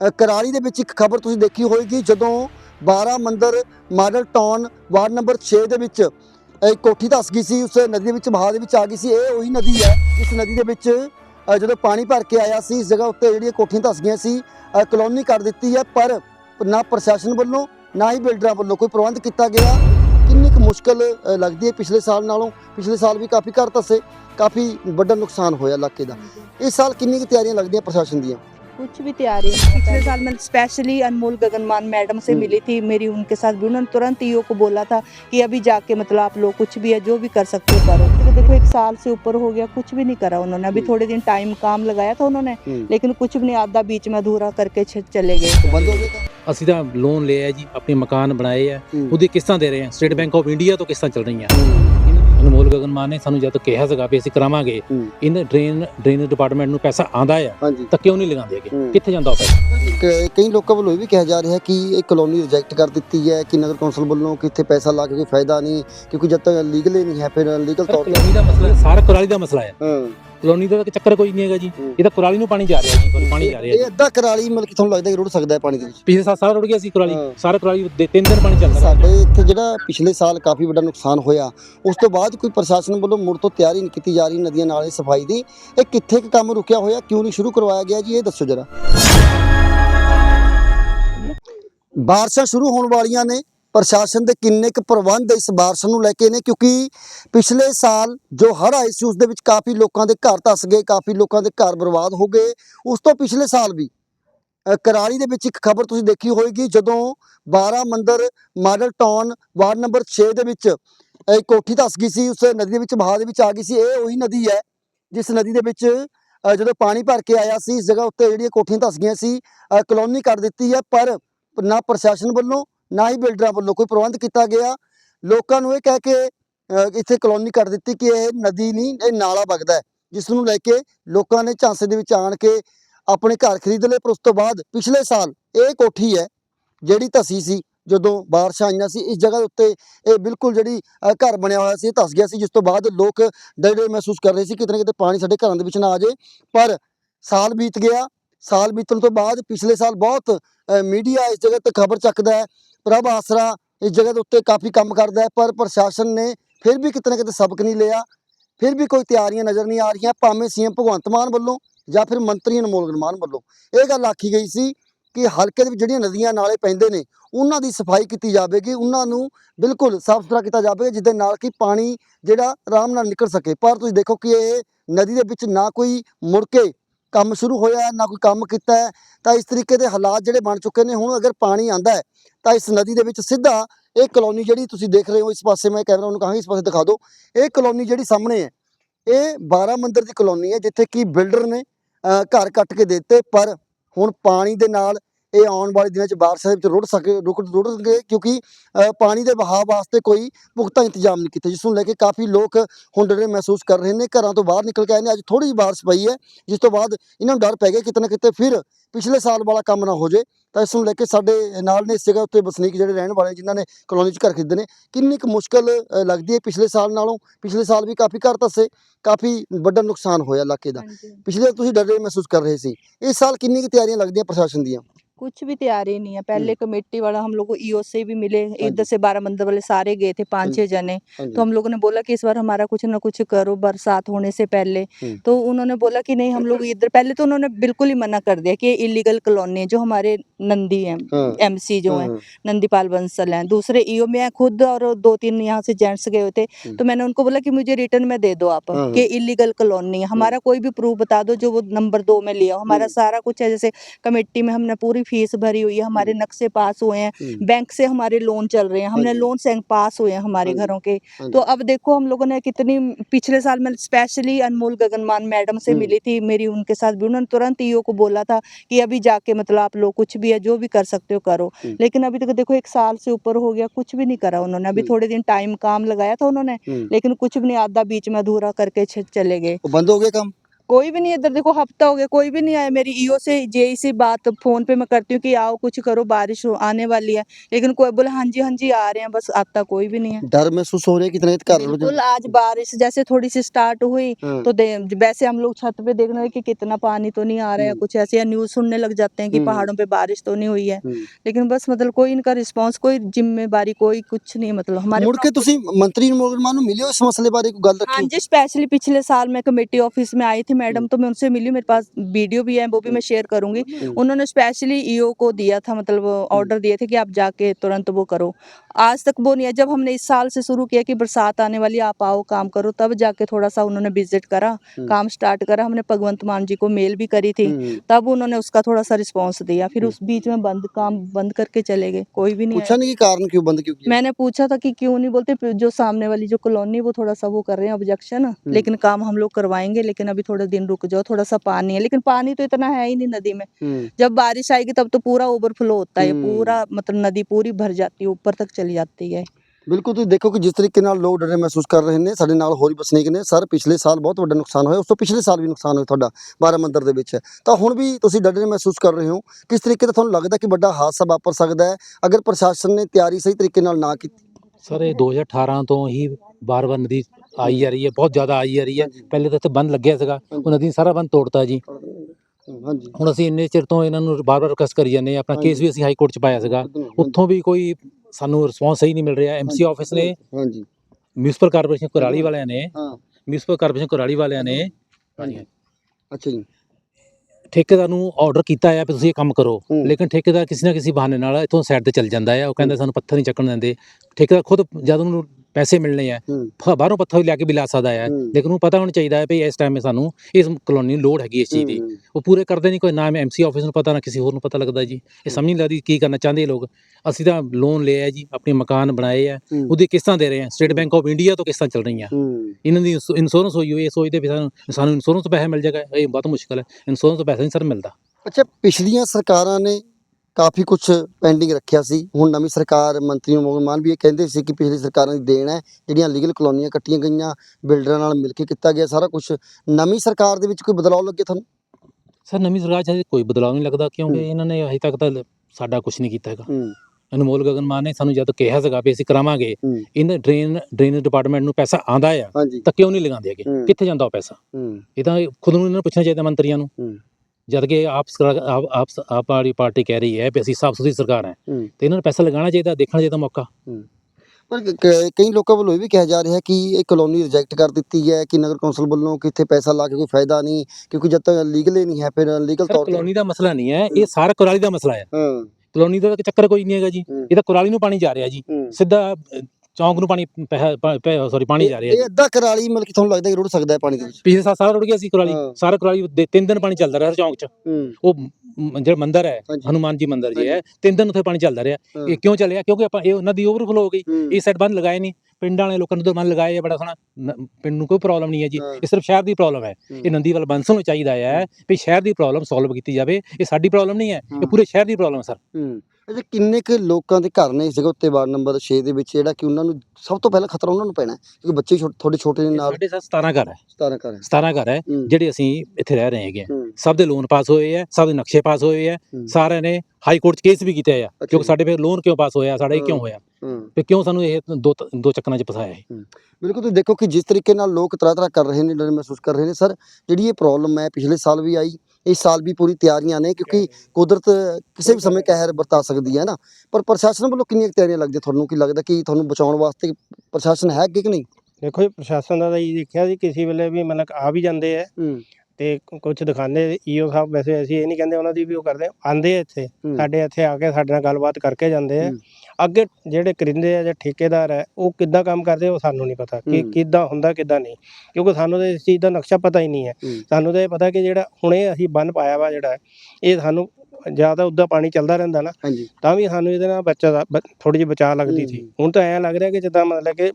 ਕਰਾਲੀ ਦੇ ਵਿੱਚ ਇੱਕ ਖਬਰ ਤੁਸੀਂ ਦੇਖੀ ਹੋਏਗੀ, ਜਦੋਂ 12 ਮੰਦਰ ਮਾਡਲ ਟਾਊਨ ਵਾਰਡ ਨੰਬਰ 6 ਦੇ ਵਿੱਚ ਇੱਕ ਕੋਠੀ ਧਸ ਗਈ ਸੀ, ਉਸ ਨਦੀ ਦੇ ਵਿੱਚ ਵਹਾਅ ਦੇ ਵਿੱਚ ਆ ਗਈ ਸੀ, ਇਹ ਉਹੀ ਨਦੀ ਹੈ। ਇਸ ਨਦੀ ਦੇ ਵਿੱਚ ਜਦੋਂ ਪਾਣੀ ਭਰ ਕੇ ਆਇਆ ਸੀ, ਇਸ ਜਗ੍ਹਾ ਉੱਤੇ ਜਿਹੜੀਆਂ ਕੋਠੀਆਂ ਧਸ ਗਈਆਂ ਸੀ ਕਲੋਨੀ ਕਰ ਦਿੱਤੀ ਹੈ, ਪਰ ਨਾ ਪ੍ਰਸ਼ਾਸਨ ਵੱਲੋਂ, ਨਾ ਹੀ ਬਿਲਡਰਾਂ ਵੱਲੋਂ ਕੋਈ ਪ੍ਰਬੰਧ ਕੀਤਾ ਗਿਆ। ਕਿੰਨੀ ਕੁ ਮੁਸ਼ਕਲ ਲੱਗਦੀ ਹੈ ਪਿਛਲੇ ਸਾਲ ਨਾਲੋਂ, ਪਿਛਲੇ ਸਾਲ ਵੀ ਕਾਫੀ ਘਰ ਧੱਸੇ ਕਾਫੀ ਵੱਡਾ ਨੁਕਸਾਨ ਹੋਇਆ ਇਲਾਕੇ ਦਾ। ਇਸ ਸਾਲ ਕਿੰਨੀ ਕੁ ਤਿਆਰੀਆਂ ਲੱਗਦੀਆਂ ਪ੍ਰਸ਼ਾਸਨ ਦੀਆਂ? कुछ भी तैयारी नहीं पिछले साल मैं स्पेशली अनमोल गगनमान मैडम से हम्म। मिली थी मेरी उनके साथ भी उन्होंने तुरंत ईओ को बोला था कि अभी जाके मतलब आप लोग कुछ भी है जो भी कर सकते हो करो क्योंकि देखो एक साल से ऊपर हो गया कुछ भी नहीं करा उन्होंने अभी हम्म। थोड़े दिन टाइम काम लगाया था उन्होंने हम्म। लेकिन कुछ भी नहीं आधा बीच में अधूरा करके छ- चले गए ਬੰਦ ਹੋ ਗਿਆ ਅਸੀਂ ਤਾਂ ਲੋਨ ਲਿਆ ਹੈ ਜੀ ਆਪਣੇ ਮਕਾਨ ਬਣਾਏ ਆ ਹੂੰ। ਉਹਦੀ ਕਿਸ਼ਤਾਂ ਦੇ ਰਹੇ ਹਾਂ ਸਟੇਟ ਬੈਂਕ ਆਫ ਇੰਡੀਆ ਤੋਂ ਕਿਸ਼ਤਾਂ ਚੱਲ ਰਹੀਆਂ ਅਨਮੋਲ ਗਗਨ ਮਾਨ ਨੇ ਸਾਨੂੰ ਜਦ ਕਿਹਾ ਸੀਗਾ ਵੀ ਅਸੀਂ ਕਰਾਵਾਂਗੇ। ਇਹਨਾਂ ਡਰੇਨ ਡਰੇਨ ਡਿਪਾਰਟਮੈਂਟ ਨੂੰ ਪੈਸਾ ਆਂਦਾ ਆ ਤਾਂ ਕਿਉਂ ਨਹੀਂ ਲਗਾਉਂਦੇ ਹੈਗੇ। ਕਿੱਥੇ ਜਾਂਦਾ ਉਹ ਪੈਸਾ? ਕਈ ਲੋਕਾਂ ਵੱਲੋਂ ਇਹ ਵੀ ਕਿਹਾ ਜਾ ਰਿਹਾ ਕਿ ਇਹ ਕਲੋਨੀ ਰਿਜੈਕਟ ਕਰ ਦਿੱਤੀ ਹੈ ਕਿ ਨਗਰ ਕੌਂਸਲ ਵੱਲੋਂ ਕਿ ਇੱਥੇ ਪੈਸਾ ਲਾ ਕੇ ਕੋਈ ਫਾਇਦਾ ਨਹੀਂ ਕਿਉਂਕਿ ਜਦ ਤੱਕ ਲੀਗਲ ਨਹੀਂ ਹੈ ਫਿਰ ਲੀਗਲ ਤੌਰ ਤੇ ਕਲੋਨੀ ਦਾ ਮਸਲਾ ਸਾਰਾ ਕੁਰਾਲੀ ਦਾ ਮਸਲਾ ਹਾਂ। ਕਲੋਨੀ ਦਾ ਤਾਂ ਚੱਕਰ ਕੋਈ ਨਹੀਂ ਹੈਗਾ ਜੀ। ਇਹ ਤਾਂ ਕੁਰਾਲੀ ਨੂੰ ਪਾਣੀ ਜਾ ਰਿਹਾ ਜੀ ਪਾਣੀ ਜਾ ਰਿਹਾ ਇਹ ਅੱਧਾ ਕਰਾਲੀ ਮਤਲਬ ਕਿ ਤੁਹਾਨੂੰ ਲੱਗਦਾ ਕਿ ਰੁੜ ਸਕਦਾ ਹੈ ਪਾਣੀ ਦੇ ਵਿੱਚ? ਪਿਛਲੇ ਸਾਲ ਸਾਰਾ ਰੁੜ ਗਿਆ ਸੀ ਕੁਰਾਲੀ। ਸਾਰਾ ਕੁਰਾਲੀ ਦੇ ਤਿੰਨ ਦਿਨ ਪਾਣੀ ਚੱਲਦਾ ਰਿਹਾ। ਸਾਡੇ ਇੱਥੇ ਜਿਹੜਾ ਪਿਛਲੇ ਸਾਲ ਕਾਫੀ ਵੱਡਾ ਨੁਕਸਾਨ ਹੋਇਆ ਉਸ ਤੋਂ ਬਾਅਦ ਕੋਈ ਪ੍ਰਸ਼ਾਸਨ ਵੱਲੋਂ ਮੁੜ ਤੋਂ ਤਿਆਰੀ ਨਹੀਂ ਕੀਤੀ ਜਾ ਰਹੀ ਨਦੀਆਂ ਨਾਲੇ ਸਫ਼ਾਈ ਦੀ। ਇਹ ਕਿੱਥੇ ਕੁ ਕੰਮ ਰੁਕਿਆ ਹੋਇਆ ਕਿਉਂ ਨਹੀਂ ਸ਼ੁਰੂ ਕਰਵਾਇਆ ਗਿਆ ਜੀ ਇਹ ਦੱਸੋ ਜਰਾ। ਬਾਰਿਸ਼ਾਂ ਸ਼ੁਰੂ ਹੋਣ ਵਾਲੀਆਂ ਨੇ ਪ੍ਰਸ਼ਾਸਨ ਦੇ ਕਿੰਨੇ ਕੁ ਪ੍ਰਬੰਧ ਇਸ ਬਾਰਿਸ਼ ਨੂੰ ਲੈ ਕੇ ਨੇ? ਕਿਉਂਕਿ ਪਿਛਲੇ ਸਾਲ ਜੋ ਹੜ ਆਈ ਸੀ, ਉਸ ਦੇ ਵਿੱਚ ਕਾਫੀ ਲੋਕਾਂ ਦੇ ਘਰ ਧੱਸ ਗਏ, ਕਾਫੀ ਲੋਕਾਂ ਦੇ ਘਰ ਬਰਬਾਦ ਹੋ ਗਏ। ਉਸ ਤੋਂ ਪਿਛਲੇ ਸਾਲ ਵੀ ਕਰਾਲੀ ਦੇ ਵਿੱਚ ਇੱਕ ਖਬਰ ਤੁਸੀਂ ਦੇਖੀ ਹੋਏਗੀ, ਜਦੋਂ 12 ਮੰਦਰ ਮਾਡਲ ਟਾਊਨ ਵਾਰਡ ਨੰਬਰ 6 ਦੇ ਵਿੱਚ ਇੱਕ ਕੋਠੀ ਧੱਸ ਗਈ ਸੀ, ਉਸ ਨਦੀ ਦੇ ਵਿੱਚ ਬਹਾਅ ਦੇ ਵਿੱਚ ਆ ਗਈ ਸੀ। ਇਹ ਉਹੀ ਨਦੀ ਹੈ, ਜਿਸ ਨਦੀ ਦੇ ਵਿੱਚ ਜਦੋਂ ਪਾਣੀ ਭਰ ਕੇ ਆਇਆ ਸੀ, ਇਸ ਜਗ੍ਹਾ ਉੱਤੇ ਜਿਹੜੀਆਂ ਕੋਠੀਆਂ ਧਸ ਗਈਆਂ ਸੀ ਕਲੋਨੀ ਕਰ ਦਿੱਤੀ ਹੈ, ਪਰ ਨਾ ਪ੍ਰਸ਼ਾਸਨ ਵੱਲੋਂ ਨਾ ਹੀ ਬਿਲਡਰਾਂ ਵੱਲੋਂ ਕੋਈ ਪ੍ਰਬੰਧ ਕੀਤਾ ਗਿਆ। ਲੋਕਾਂ ਨੂੰ ਇਹ ਕਹਿ ਕੇ ਇੱਥੇ ਕਲੋਨੀ ਕਰ ਦਿੱਤੀ ਕਿ ਇਹ ਨਦੀ ਨਹੀਂ, ਇਹ ਨਾਲਾ ਵਗਦਾ ਹੈ। ਜਿਸ ਨੂੰ ਲੈ ਕੇ ਲੋਕਾਂ ਨੇ ਝਾਂਸੇ ਦੇ ਵਿੱਚ ਆਣ ਕੇ ਆਪਣੇ ਘਰ ਖਰੀਦ ਲਏ, ਪਰ ਉਸ ਤੋਂ ਬਾਅਦ ਪਿਛਲੇ ਸਾਲ ਇਹ ਕੋਠੀ ਹੈ, ਜਿਹੜੀ ਧਸੀ ਸੀ, ਜਦੋਂ ਬਾਰਿਸ਼ਾਂ ਆਈਆਂ ਸੀ, ਇਸ ਜਗ੍ਹਾ ਦੇ ਉੱਤੇ ਇਹ ਬਿਲਕੁਲ ਜਿਹੜੀ ਘਰ ਬਣਿਆ ਹੋਇਆ ਸੀ ਧਸ ਗਿਆ ਸੀ, ਜਿਸ ਤੋਂ ਬਾਅਦ ਲੋਕ ਡਰ ਮਹਿਸੂਸ ਕਰ ਰਹੇ ਸੀ, ਕਿਤੇ ਨਾ ਕਿਤੇ ਪਾਣੀ ਸਾਡੇ ਘਰਾਂ ਦੇ ਵਿੱਚ ਨਾ ਆ ਜਾਏ। ਪਰ ਸਾਲ ਬੀਤ ਗਿਆ, ਸਾਲ ਬੀਤਣ ਤੋਂ ਬਾਅਦ ਪਿਛਲੇ ਸਾਲ ਬਹੁਤ ਮੀਡੀਆ ਇਸ ਜਗ੍ਹਾ ਤੇ ਖਬਰ ਚੱਕਦਾ ਹੈ ਪ੍ਰਭ ਆਸਰਾ ਇਸ ਜਗ੍ਹਾ ਦੇ ਉੱਤੇ ਕਾਫੀ ਕੰਮ ਕਰਦਾ ਹੈ, ਪਰ ਪ੍ਰਸ਼ਾਸਨ ਨੇ ਫਿਰ ਵੀ ਕਿਤੇ ਨਾ ਕਿਤੇ ਸਬਕ ਨਹੀਂ ਲਿਆ, ਫਿਰ ਵੀ ਕੋਈ ਤਿਆਰੀਆਂ ਨਜ਼ਰ ਨਹੀਂ ਆ ਰਹੀਆਂ, ਭਾਵੇਂ ਸੀਐਮ ਭਗਵੰਤ ਮਾਨ ਵੱਲੋਂ ਜਾਂ ਫਿਰ ਮੰਤਰੀ ਅਨਮੋਲ ਗਗਨ ਵੱਲੋਂ। ਇਹ ਗੱਲ ਆਖੀ ਗਈ ਸੀ ਕਿ ਹਲਕੇ ਦੇ ਵਿੱਚ ਜਿਹੜੀਆਂ ਨਦੀਆਂ ਨਾਲੇ ਪੈਂਦੇ ਨੇ, ਉਹਨਾਂ ਦੀ ਸਫ਼ਾਈ ਕੀਤੀ ਜਾਵੇਗੀ, ਉਹਨਾਂ ਨੂੰ ਬਿਲਕੁਲ ਸਾਫ਼ ਸੁਥਰਾ ਕੀਤਾ ਜਾਵੇਗਾ ਜਿਸ ਦੇ ਨਾਲ ਕਿ ਪਾਣੀ ਜਿਹੜਾ ਆਰਾਮ ਨਾਲ ਨਿਕਲ ਸਕੇ। ਪਰ ਤੁਸੀਂ ਦੇਖੋ ਕਿ ਇਹ ਨਦੀ ਦੇ ਵਿੱਚ ਨਾ ਕੋਈ ਮੁੜ ਕੇ ਕੰਮ ਸ਼ੁਰੂ ਹੋਇਆ, ਨਾ ਕੋਈ ਕੰਮ ਕੀਤਾ ਹੈ, ਤਾਂ ਇਸ ਤਰੀਕੇ ਦੇ ਹਾਲਾਤ ਜਿਹੜੇ ਬਣ ਚੁੱਕੇ ਨੇ, ਹੁਣ ਅਗਰ ਪਾਣੀ ਆਂਦਾ ਹੈ, ਤਾਂ ਇਸ ਨਦੀ ਦੇ ਵਿੱਚ ਸਿੱਧਾ ਇਹ ਕਲੋਨੀ ਜਿਹੜੀ ਤੁਸੀਂ ਦੇਖ ਰਹੇ ਹੋ, ਇਸ ਪਾਸੇ ਮੈਂ ਕੈਮਰਾ ਨੂੰ ਕਹਾਂਗਾ, ਇਸ ਪਾਸੇ ਦਿਖਾ ਦਿਓ। ਇਹ ਕਲੋਨੀ ਜਿਹੜੀ ਸਾਹਮਣੇ ਹੈ, ਇਹ 12 ਮੰਦਰ ਦੀ ਕਲੋਨੀ ਹੈ, ਜਿੱਥੇ ਕਿ ਬਿਲਡਰ ਨੇ ਘਰ ਕੱਟ ਕੇ ਦੇ ਦਿੱਤੇ, ਪਰ ਹੁਣ ਪਾਣੀ ਦੇ ਨਾਲ ਇਹ ਆਉਣ ਵਾਲੇ ਦਿਨਾਂ 'ਚ ਬਾਰਿਸ਼ਾਂ ਦੇ ਵਿੱਚ ਰੁੜ ਸਕੇ ਰੁਕ ਰੁੜਨਗੇ ਕਿਉਂਕਿ ਪਾਣੀ ਦੇ ਵਹਾਅ ਵਾਸਤੇ ਕੋਈ ਪੁਖਤਾ ਇੰਤਜ਼ਾਮ ਨਹੀਂ ਕੀਤਾ ਜਿਸ ਨੂੰ ਲੈ ਕੇ ਕਾਫੀ ਲੋਕ ਹੁਣ ਡਰੇ ਮਹਿਸੂਸ ਕਰ ਰਹੇ ਨੇ ਘਰਾਂ ਤੋਂ ਬਾਹਰ ਨਿਕਲ ਕੇ ਆਏ ਨੇ ਅੱਜ ਥੋੜੀ ਜਿਹੀ ਬਾਰਿਸ਼ ਪਈ ਹੈ ਜਿਸ ਤੋਂ ਬਾਅਦ ਇਹਨਾਂ ਨੂੰ ਡਰ ਪੈ ਗਿਆ ਕਿਤੇ ਨਾ ਕਿਤੇ ਫਿਰ ਪਿਛਲੇ ਸਾਲ ਵਾਲਾ ਕੰਮ ਨਾ ਹੋ ਜੇ ਤਾਂ ਇਸ ਨੂੰ ਲੈ ਕੇ ਸਾਡੇ ਨਾਲ ਨੇ ਇਸ ਜਗ੍ਹਾ ਉੱਤੇ ਵਸਨੀਕ ਜਿਹੜੇ ਰਹਿਣ ਵਾਲੇ ਜਿਨ੍ਹਾਂ ਨੇ ਕਲੋਨੀ 'ਚ ਘਰ ਖਰੀਦੇ ਨੇ ਕਿੰਨੀ ਕੁ ਮੁਸ਼ਕਲ ਲੱਗਦੀ ਹੈ ਪਿਛਲੇ ਸਾਲ ਨਾਲੋਂ ਪਿਛਲੇ ਸਾਲ ਵੀ ਕਾਫੀ ਘਰ ਧੱਸੇ ਕਾਫੀ ਵੱਡਾ ਨੁਕਸਾਨ ਹੋਇਆ ਇਲਾਕੇ ਦਾ ਪਿਛਲੇ ਤੁਸੀਂ ਡਰੇ ਮਹਿਸੂਸ ਕਰ ਰਹੇ ਸੀ ਇਸ ਸਾਲ ਕਿੰਨੀ ਕੁ ਤਿਆਰੀਆਂ ਲੱਗਦੀਆਂ ਪ੍ਰਸ਼ਾਸਨ ਦੀਆਂ? कुछ भी तैयारी नहीं है। पहले कमेटी वाला हम लोग को ईओ से भी मिले इधर से बारह मंदिर वाले सारे गए थे पाँच छह जने। तो हम लोगों ने बोला कि इस बार हमारा कुछ ना कुछ करो बरसात होने से पहले। तो उन्होंने बोला कि नहीं हम लोग इधर पहले तो उन्होंने बिल्कुल ही मना कर दिया कि इलीगल कॉलोनी है जो हमारे नंदी है एम जो है हाँ, नंदीपाल बंसल है। दूसरे ईओ में हैं खुद और दो तीन यहाँ से जेंट्स गए हुए थे। तो मैंने उनको बोला कि मुझे रिटर्न में दे दो आप हाँ, कि इलीगल कॉलोनी है। हमारा कोई भी प्रूफ बता दो जो वो नंबर दो में लिया हो हमारा। सारा कुछ है जैसे कमेटी में हमने पूरी फ़ीस भरी हुई है हमारे हम्म। नक्शे पास हुए हैं हम्म। बैंक से हमारे लोन चल रहे हैं हाँ हमने लोन से पास हुए हैं हमारे हाँ घरों के। हाँ तो अब देखो हम लोगों ने कितनी पिछले साल में स्पेशली अनमोल गगनमान मैडम से हम्म। मिली थी मेरी उनके साथ भी उन्होंने तुरंत ईओ को बोला था कि अभी जाके मतलब आप लोग कुछ भी है जो भी कर सकते हो करो। लेकिन अभी तक देखो एक साल से ऊपर हो गया कुछ भी नहीं करा उन्होंने। अभी थोड़े दिन टाइम काम लगाया था उन्होंने लेकिन कुछ भी नहीं आधा बीच में अधूरा करके चले गए। तो बंद हो गए काम? कोई भी नहीं इधर देखो हफ्ता हो गया कोई भी नहीं आया मेरी ईओ से जेई से बात फोन पे मैं करती हूँ कि आओ कुछ करो बारिश हो- आने वाली है लेकिन कोई बोला हाँ जी हाँ जी आ रहे हैं बस आता कोई भी नहीं है ਡਰ ਮਹਿਸੂਸ ਹੋ ਰਿਹਾ ਕਿਤਨੇ ਘਰ ਰੁੜ बिल्कुल आज बारिश जैसे थोड़ी सी स्टार्ट हुई हाँ। तो दे, वैसे हम लोग छत पे देख रहे हैं कि कितना पानी तो नहीं आ रहा है हम्म। कुछ ऐसे या न्यूज सुनने लग जाते हैं कि हम्म। पहाड़ों पे बारिश तो नहीं हुई है हम्म। लेकिन बस मतलब कोई इनका रिस्पांस कोई जिम्मेवारी कोई कुछ नहीं मतलब हमारे ਮੁੜ ਕੇ ਤੁਸੀਂ ਮੰਤਰੀ ਮੋਗਨ ਨੂੰ ਮਿਲਿਓ ਇਸ ਮਸਲੇ ਬਾਰੇ ਕੋਈ ਗੱਲ हाँ ਰੱਖੀ जी स्पेशली पिछले साल मैं कमेटी ऑफिस में आई थी मैडम तो मैं उनसे मिली मेरे पास वीडियो भी है वो भी मैं शेयर करूंगी हम्म। उन्होंने स्पेशली ईओ को दिया था मतलब ऑर्डर दिए थे कि आप जाके तुरंत वो करो आज तक वो नहीं है। जब हमने इस साल से शुरू किया कि बरसात आने वाली आप आओ काम करो तब जाके थोड़ा सा उन्होंने विज़िट करा हम्म। काम स्टार्ट करा। हमने भगवंत मान जी को मेल भी करी थी हम्म। तब उन्होंने उसका थोड़ा सा रिस्पांस दिया। फिर उस बीच में बंद काम बंद करके चले गए कोई भी नहीं पूछा नहीं कि कारण क्यों बंद क्यों किया? मैंने पूछा था कि क्यों नहीं बोलते जो सामने वाली जो कॉलोनी वो थोड़ा सा वो कर रहे हैं ऑब्जेक्शन लेकिन काम हम लोग करवाएँगे लेकिन अभी थोड़े दिन रुक जाओ थोड़ा सा पानी है। लेकिन पानी तो इतना है ही नहीं नदी में। हम्म। जब बारिश आएगी तब तो पूरा ओवरफ्लो होता है। हम्म। पूरा मतलब नदी पूरी भर जाती है ऊपर तक चली जाती है ਬਿਲਕੁਲ ਤੁਸੀਂ ਦੇਖੋ ਕਿ ਜਿਸ ਤਰੀਕੇ ਨਾਲ ਲੋਕ ਡਰੇ ਮਹਿਸੂਸ ਕਰ ਰਹੇ ਨੇ ਸਾਡੇ ਨਾਲ ਹੋਰ ਵੀ ਵਸਨੀਕ ਨੇ ਸਰ ਪਿਛਲੇ ਸਾਲ ਬਹੁਤ ਵੱਡਾ ਨੁਕਸਾਨ ਹੋਇਆ ਉਸ ਤੋਂ ਪਿਛਲੇ ਸਾਲ ਵੀ ਨੁਕਸਾਨ ਹੋਇਆ ਤੁਹਾਡਾ ਬਾਰਾ ਮੰਦਰ ਦੇ ਵਿੱਚ ਤਾਂ ਹੁਣ ਵੀ ਤੁਸੀਂ ਡਰੇ ਮਹਿਸੂਸ ਕਰ ਰਹੇ ਹੋ ਕਿਸ ਤਰੀਕੇ ਦਾ ਤੁਹਾਨੂੰ ਲੱਗਦਾ ਕਿ ਵੱਡਾ ਹਾਦਸਾ ਵਾਪਰ ਸਕਦਾ ਹੈ ਅਗਰ ਪ੍ਰਸ਼ਾਸਨ ਨੇ ਤਿਆਰੀ ਸਹੀ ਤਰੀਕੇ ਨਾਲ ਨਾ ਕੀਤੀ ਸਰ ਇਹ 2018 ਤੋਂ ਹੀ ਬਾਰ-ਬਾਰ ਨਦੀ ਆਈ ਜਾ ਰਹੀ ਹੈ ਬਹੁਤ ਜ਼ਿਆਦਾ ਆਈ ਜਾ ਰਹੀ ਹੈ ਪਹਿਲੇ ਤਾਂ ਇੱਥੇ ਬੰਦ ਲੱਗਿਆ ਸੀਗਾ ਉਹ ਨਦੀ ਨੇ ਸਾਰਾ ਬੰਦ ਤੋੜਤਾ ਜੀ ਹਾਂਜੀ ਹੁਣ ਅਸੀਂ ਇੰਨੇ ਚਿਰ ਤੋਂ ਇਹਨਾਂ ਨੂੰ ਬਾਰ-ਬਾਰ ਰਿਕਵੈਸਟ ਕਰੀ ਜਾਂਦੇ ਹਾਂ ਆਪਣਾ ਕੇਸ ਵੀ ਅਸੀਂ ਹਾਈ ਕੋਰਟ 'ਚ ਪਾਇਆ ਸੀਗਾ ਉੱਥੋਂ ਵੀ ਕੋਈ ਸਾਨੂੰ ਰਿਸਪੌਂਸ ਸਹੀ ਨਹੀਂ ਮਿਲ ਰਿਹਾ। ਐਮਸੀ ਆਫਿਸ ਨੇ ਹਾਂਜੀ। ਮਿਊਨਿਸਪਲ ਕਾਰਪੋਰੇਸ਼ਨ ਕੁਰਾਲੀ ਵਾਲਿਆਂ ਨੇ ਹਾਂ। ਮਿਊਨਿਸਪਲ ਕਾਰਪੋਰੇਸ਼ਨ ਕੁਰਾਲੀ ਵਾਲਿਆਂ ਨੇ ਹਾਂਜੀ। ਅੱਛਾ ਜੀ। ਠੇਕੇਦਾਰ ਨੂੰ ਆਰਡਰ ਕੀਤਾ ਹੈ ਵੀ ਤੁਸੀਂ ਇਹ ਕੰਮ ਕਰੋ। ਲੇਕਿਨ ਠੇਕੇਦਾਰ ਕਿਸੇ ਨਾ ਕਿਸੇ ਬਹਾਨੇ ਨਾਲ ਇੱਥੋਂ ਸਾਈਡ ਤੇ ਚੱਲ ਜਾਂਦਾ ਹੈ ਉਹ ਕਹਿੰਦਾ ਸਾਨੂੰ ਪੱਥਰ ਨਹੀਂ ਚੱਕਣ ਦਿੰਦੇ। ਠੇਕੇਦਾਰ ਖੁਦ ਜਦ ਉਹਨੂੰ ਪੈਸੇ ਮਿਲਣੇ ਆ। ਬਾਹਰੋਂ ਪੱਥਰ ਲਿਆ ਕੇ ਵੀ ਲਾ ਸਕਦਾ ਹੈ ਹੂੰ। ਲੇਕਿਨ ਉਹਨੂੰ ਪਤਾ ਹੋਣਾ ਚਾਹੀਦਾ ਹੈ ਵੀ ਇਸ ਟਾਈਮ 'ਤੇ ਸਾਨੂੰ ਇਸ ਕਲੋਨੀ ਨੂੰ ਲੋੜ ਹੈਗੀ ਇਸ ਚੀਜ਼ ਦੀ। ਉਹ ਪੂਰੇ ਕਰਦੇ ਨਹੀਂ ਕੋਈ ਨਾ ਐਮਸੀ ਆਫਿਸ ਨੂੰ ਪਤਾ ਨਾ ਕਿਸੇ ਹੋਰ ਨੂੰ ਪਤਾ ਲੱਗਦਾ ਜੀ। ਇਹ ਸਮਝ ਨਹੀਂ ਲੱਗਦੀ ਕੀ ਕਰਨਾ ਚਾਹੁੰਦੇ ਇਹ ਲੋਕ। ਅਸੀਂ ਤਾਂ ਲੋਨ ਲਿਆ ਹੈ ਜੀ ਆਪਣੇ ਮਕਾਨ ਬਣਾਏ ਆ। ਉਹਦੀ ਕਿਸ਼ਤਾਂ ਦੇ ਰਹੇ ਆ? ਸਟੇਟ ਬੈਂਕ ਆਫ ਇੰਡੀਆ ਤੋਂ ਕਿਸ਼ਤਾਂ ਚੱਲ ਰਹੀਆਂ? ਇਹਨਾਂ ਦੀ ਇੰਸ਼ੋਰੈਂਸ ਹੋਈ ਹੋਈ ਹੈ ਇਹ ਸੋਚਦੇ ਵੀ ਸਾਨੂੰ ਸਾਨੂੰ ਇੰਸ਼ੋਰੈਂਸ ਤੋਂ ਪੈਸੇ ਮਿਲ ਜਾਏਗਾ। ਇਹ ਬਹੁਤ ਮੁਸ਼ਕਲ ਹੈ। ਇੰਸ਼ੋਰੈਂਸ ਤੋਂ ਪੈਸਾ ਨਹੀਂ ਸਰ ਮਿਲਦਾ। ਅੱਛਾ ਪਿਛਲੀਆਂ ਸਰਕਾਰਾਂ ਨੇ ਕਾਫੀ ਕੁਝ ਪੈਂਡਿੰਗ ਰੱਖਿਆ ਸੀ। ਹੁਣ ਨਵੀਂ ਸਰਕਾਰ ਮੰਤਰੀ ਮੋਹਨ ਮਾਨ ਵੀ ਇਹ ਕਹਿੰਦੇ ਸੀ ਕਿ ਪਿਛਲੀ ਸਰਕਾਰਾਂ ਦੀ ਦੇਣ ਹੈ ਜਿਹੜੀਆਂ ਲੀਗਲ ਕਲੋਨੀਆਂ ਕੱਟੀਆਂ ਗਈਆਂ ਬਿਲਡਰਾਂ ਨਾਲ ਮਿਲ ਕੇ ਕੀਤਾ ਗਿਆ ਸਾਰਾ ਕੁਝ ਨਵੀਂ ਸਰਕਾਰ ਦੇ ਵਿੱਚ ਕੋਈ ਬਦਲਾਅ ਲੱਗੇ ਤੁਹਾਨੂੰ? ਸਰ ਨਵੀਂ ਸਰਕਾਰ 'ਚ ਹਜੇ ਕੋਈ ਬਦਲਾਅ ਨਹੀਂ ਲੱਗਦਾ ਕਿਉਂਕਿ। ਇਹਨਾਂ ਨੇ ਹਜੇ ਤੱਕ ਤਾਂ ਸਾਡਾ ਕੁਝ ਨਹੀਂ ਕੀਤਾ ਹੈਗਾ। ਅਨਮੋਲ ਗਗਨ ਮਾਨ ਨੇ ਸਾਨੂੰ ਜਦ ਕਿਹਾ ਸੀਗਾ ਵੀ ਅਸੀਂ ਕਰਾਵਾਂਗੇ ਇਹਨਾਂ ਡਰੇਨ ਡਰੇਨ ਡਿਪਾਰਟਮੈਂਟ ਨੂੰ ਪੈਸਾ ਆਂਦਾ ਆ ਤਾਂ ਕਿਉਂ ਨਹੀਂ ਲਗਾਉਂਦੇ ਹੈਗੇ। ਕਿੱਥੇ ਜਾਂਦਾ ਉਹ ਪੈਸਾ? ਇਹ ਤਾਂ ਖੁਦ ਨੂੰ ਇਹਨਾਂ ਨੂੰ ਪੁੱਛਣਾ ਚਾਹੀਦਾ ਮੰਤਰੀਆਂ ਨੂੰ। ਜਦ ਕਿ ਆਪ ਸਰਕਾਰ- ਆਪ ਆਪ ਆਪ ਵਾਲੀ ਪਾਰਟੀ ਕਹਿ ਰਹੀ ਹੈ ਵੀ ਅਸੀਂ ਸਾਫ਼ ਸੁਥਰੀ ਸਰਕਾਰ ਹੈ। ਹੂੰ। ਤੇ ਇਹਨਾਂ ਨੂੰ ਪੈਸਾ ਲਗਾਉਣਾ ਚਾਹੀਦਾ ਦੇਖਣਾ ਚਾਹੀਦਾ ਮੌਕਾ। ਪਰ ਕ- ਕ- ਕਈ ਲੋਕਾਂ ਵੱਲੋਂ ਇਹ ਵੀ ਕਿਹਾ ਜਾ ਰਿਹਾ ਹੈ ਕਿ ਇਹ ਕਲੋਨੀ ਰਿਜੈਕਟ ਕਰ ਦਿੱਤੀ ਹੈ ਕਿ ਨਗਰ ਕੌਂਸਲ ਵੱਲੋਂ ਕਿ ਇੱਥੇ ਪੈਸਾ ਲਾ ਕੇ ਕੋਈ ਫਾਇਦਾ ਨਹੀਂ ਕਿਉਂਕਿ ਜਦ ਤੱਕ ਲੀਗਲ ਹੀ ਨਹੀਂ ਹੈ ਫਿਰ ਲੀਗਲ ਸਰ ਤੌਰ ਤੇ ਕਲੋਨੀ ਦਾ ਮਸਲਾ ਨਹੀਂ ਹੈ। ਇਹ ਸਾਰਾ ਕੁਰਾਲੀ ਦਾ ਮਸਲਾ ਹੈ। ਹਾਂ। ਕਲੋਨੀ ਦਾ ਤਾਂ ਚੱਕਰ ਕੋਈ ਨਹੀਂ ਹੈਗਾ ਜੀ। ਹੂੰ। ਇਹ ਤਾਂ ਕੁਰਾਲੀ ਨੂੰ ਪਾਣੀ ਜਾ ਰਿਹਾ ਜੀ। ਹੂੰ। ਸਿੱਧਾ ਚੌਂਕ ਨੂੰ ਪਾਣੀ ਸੌਰੀ ਪਾਣੀ ਜਾ ਰਿਹਾ ਇਹ ਅੱਧਾ ਕਰਾਲੀ ਮਤਲਬ ਕਿ ਤੁਹਾਨੂੰ ਲੱਗਦਾ ਕਿ ਰੁੜ ਸਕਦਾ ਹੈ ਪਾਣੀ ਦੇ ਵਿੱਚ? ਪਿਛਲੇ ਸਾਲ ਸਾਰਾ ਰੁੜ ਗਿਆ ਸੀ ਕੁਰਾਲੀ। ਸਾਰਾ ਕੁਰਾਲੀ ਦੇ ਤਿੰਨ ਦਿਨ ਪਾਣੀ ਚੱਲਦਾ ਰਿਹਾ ਚੌਂਕ 'ਚ। ਉਹ ਜਿਹੜਾ ਮੰਦਿਰ ਹੈ। ਹਨੂਮਾਨ ਜੀ ਮੰਦਿਰ ਜੀ ਹੈ ਤਿੰਨ ਦਿਨ ਉੱਥੇ ਪਾਣੀ ਚੱਲਦਾ ਰਿਹਾ। ਇਹ ਕਿਉਂ ਚੱਲਿਆ? ਕਿਉਂਕਿ ਆਪਾਂ ਇਹ ਨਦੀ ਓਵਰਫਲੋ ਹੋ ਗਈ। ਹੂੰ। ਇਸ ਸਾਈਡ ਬੰਦ ਲਗਾਏ ਨਹੀਂ ਪਿੰਡਾਂ ਵਾਲੇ ਲੋਕਾਂ ਨੇ ਤਾਂ ਬੰਦ ਲਗਾਏ ਆ ਬੜਾ ਸੋਹਣਾ ਨ- ਪਿੰਡ ਨੂੰ ਕੋਈ ਪ੍ਰੋਬਲਮ ਨਹੀਂ ਹੈ ਜੀ ਹਾਂ। ਇਹ ਸਿਰਫ ਸ਼ਹਿਰ ਦੀ ਪ੍ਰੋਬਲਮ ਹੈ ਹੂੰ। ਇਹ ਨੰਦੀ ਵਾਲ ਬੰਸਲ ਨੂੰ ਚਾਹੀਦਾ ਹੈ ਵੀ ਸ਼ਹਿਰ ਦੀ ਪ੍ਰੋਬਲਮ ਸੋਲਵ ਕੀਤੀ ਜਾਵੇ ਇਹ ਸਾਡੀ ਪ੍ਰੋਬਲਮ ਨਹੀਂ ਹੈ ਹਾਂ। ਇਹ ਪੂਰੇ ਸ਼ਹਿਰ ਦੀ ਪ੍ਰੋਬਲਮ ਹੈ ਸਰ ਹੂੰ ਅੱਛਾ ਕਿੰਨੇ ਕੁ ਲੋਕਾਂ ਦੇ ਘਰ ਨੇ ਇਸ ਜਗ੍ਹਾ ਉੱਤੇ ਵਾਰਡ ਨੰਬਰ 6 ਦੇ ਵਿੱਚ ਜਿਹੜਾ ਕਿ ਉਹਨਾਂ ਨੂੰ ਸਭ ਤੋਂ ਪਹਿਲਾਂ ਖਤਰਾ ਉਹਨਾਂ ਨੂੰ ਪੈਣਾ ਹੈ ਕਿਉਂਕਿ ਬੱਚੇ ਛੋਟੇ ਥੋੜੇ ਛੋਟੇ ਨੇ ਨਾਲ ਸਾਡੇ ਸਰ 17 ਘਰ ਹੈ 17 ਘਰ ਹੈ 17 ਘਰ ਹੈ ਹੂੰ। ਜਿਹੜੇ ਅਸੀਂ ਇੱਥੇ ਰਹਿ ਰਹੇ ਹੈਗੇ ਹਾਂ। ਹੂੰ ਸਭ ਦੇ ਲੋਨ ਪਾਸ ਹੋਏ ਆ ਸਭ ਦੇ ਨਕਸ਼ੇ ਪਾਸ ਹੋਏ ਆ ਹੂੰ। ਸਾਰਿਆਂ ਨੇ ਹਾਈ ਕੋਰਟ 'ਚ ਕੇਸ ਵੀ ਕੀਤੇ ਆ ਅੱਛਾ ਕਿਉਂਕਿ। ਸਾਡੇ ਫਿਰ ਲੋਨ ਕਿਉਂ ਪਾਸ ਹੋਇਆ ਸਾਡਾ ਇਹ ਕਿਉਂ ਹਾਂ। ਹੋਇਆ ਤੇ ਕਿਉਂ ਸਾਨੂੰ ਇਹ ਦੋ ਦੋ ਚੱਕਰਾਂ 'ਚ ਫਸਾਇਆ ਇਹ? ਬਿਲਕੁਲ ਤੁਸੀਂ ਦੇਖੋ ਕਿ ਜਿਸ ਤਰੀਕੇ ਨਾਲ ਲੋਕ ਤਰ੍ਹਾਂ ਤਰ੍ਹਾਂ ਕਰ ਰਹੇ ਨੇ ਡਰ ਮਹਿਸੂਸ ਕਰ ਰਹੇ ਨੇ ਸਰ ਜਿਹੜੀ ਇਹ ਪ੍ਰੋਬਲਮ ਹੈ ਪਿਛਲੇ ਸਾਲ ਵੀ ਆਈ ਇਸ ਸਾਲ ਵੀ ਪੂਰੀ ਤਿਆਰੀਆਂ ਨੇ ਕਿਉਂਕਿ ਕੁਦਰਤ ਕਿਸੇ ਵੀ ਸਮੇਂ ਕਹਿਰ ਵਰਤਾ ਸਕਦੀ ਹੈ ਨਾ। ਪਰ ਪ੍ਰਸ਼ਾਸਨ ਵੱਲੋਂ ਕਿੰਨੀਆਂ ਕੁ ਤਿਆਰੀਆਂ ਲੱਗਦੀਆਂ ਤੁਹਾਨੂੰ? ਕੀ ਲੱਗਦਾ ਕਿ ਤੁਹਾਨੂੰ ਬਚਾਉਣ ਵਾਸਤੇ ਪ੍ਰਸ਼ਾਸਨ ਹੈ ਅੱਗੇ ਕਿ ਨਹੀਂ? ਦੇਖੋ ਜੀ ਪ੍ਰਸ਼ਾਸਨ ਦਾ ਤਾਂ ਇਹ ਦੇਖਿਆ ਸੀ ਕਿਸੇ ਵੇਲੇ ਵੀ ਮਤਲਬ ਆ ਵੀ ਜਾਂਦੇ ਆ। ਹੂੰ। ਤੇ ਕੁਝ ਦਿਖਾਉਂਦੇ ਈਓ ਸਾਹਿਬ ਵੈਸੇ ਅਸੀਂ ਇਹ ਨਹੀਂ ਕਹਿੰਦੇ ਉਹਨਾਂ ਦੀ ਵੀ ਉਹ ਕਰਦੇ ਆਂਦੇ ਇੱਥੇ। ਸਾਡੇ ਇੱਥੇ ਆ ਕੇ ਸਾਡੇ ਨਾਲ ਗੱਲਬਾਤ ਕਰਕੇ ਜਾਂਦੇ ਆ। ਅੱਗੇ ਜਿਹੜੇ ਕਰਿੰਦੇ ਆ ਜਾਂ ਠੇਕੇਦਾਰ ਹੈ ਉਹ ਕਿੱਦਾਂ ਕੰਮ ਕਰਦੇ ਉਹ ਸਾਨੂੰ ਨਹੀਂ ਪਤਾ ਕਿ। ਕਿੱਦਾਂ ਹੁੰਦਾ ਕਿੱਦਾਂ ਨਹੀਂ ਕਿਉਂਕਿ ਸਾਨੂੰ ਤਾਂ ਇਸ ਚੀਜ਼ ਦਾ ਨਕਸ਼ਾ ਪਤਾ ਹੀ ਨਹੀਂ ਹੈ। ਸਾਨੂੰ ਤਾਂ ਇਹ ਪਤਾ ਕਿ ਜਿਹੜਾ ਹੁਣੇ ਅਸੀਂ ਬੰਨ ਪਾਇਆ ਵਾ ਜਿਹੜਾ ਇਹ ਸਾਨੂੰ ਜ਼ਿਆਦਾ ਉੱਦਾਂ ਪਾਣੀ ਚੱਲਦਾ ਰਹਿੰਦਾ ਨਾ ਤਾਂ ਵੀ ਸਾਨੂੰ ਇਹਦੇ ਨਾਲ ਬੱਚਾ ਦਾ ਥੋੜੀ ਜਿਹੀ ਬਚਾਅ ਲੱਗਦੀ ਸੀ। ਹੁਣ ਤਾਂ ਐਂ ਲੱਗ ਰਿਹਾ ਕਿ ਜਿੱਦਾਂ ਮਤਲਬ ਕਿ